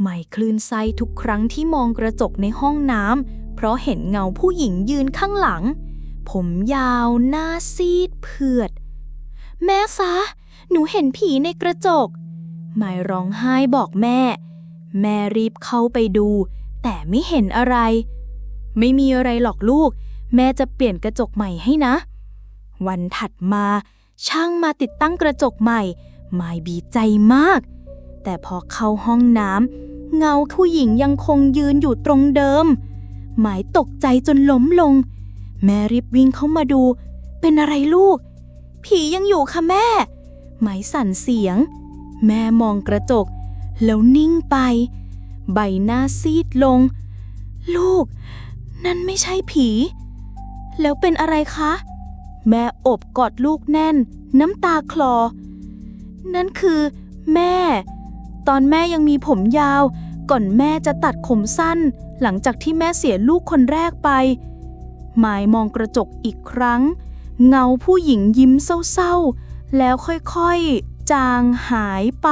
ไหมคลื่นไส้ทุกครั้งที่มองกระจกในห้องน้ำเพราะเห็นเงาผู้หญิงยืนข้างหลัง ผมยาวหน้าซีดเผือด แม่ซะหนูเห็นผีในกระจกไหมร้องไห้บอกแม่ แม่รีบเข้าไปดู แต่ไม่เห็นอะไร ไม่มีอะไรหรอกลูก แม่จะเปลี่ยนกระจกใหม่ให้นะ วันถัดมา ช่างมาติดตั้งกระจกใหม่หมายบีใจมาก แต่พอเข้าห้องน้ำ เงาผู้หญิงยังคงยืนอยู่ตรงเดิม หมายตกใจจนล้มลง แม่รีบวิ่งเข้ามาดู เป็นอะไรลูก ผียังอยู่ค่ะแม่ หมายสั่นเสียง แม่มองกระจก แล้วนิ่งไป ใบหน้าซีดลง ลูก นั่นไม่ใช่ผี แล้วเป็นอะไรคะ แม่อบกอดลูกแน่น น้ำตาคลอ นั่นคือ แม่ ตอนแม่ยังมีผมยาว ก่อนแม่จะตัดผมสั้น หลังจากที่แม่เสียลูกคนแรกไป หมายมองกระจกอีกครั้ง เงาผู้หญิงยิ้มเศร้าๆ แล้วค่อยๆ จางหายไป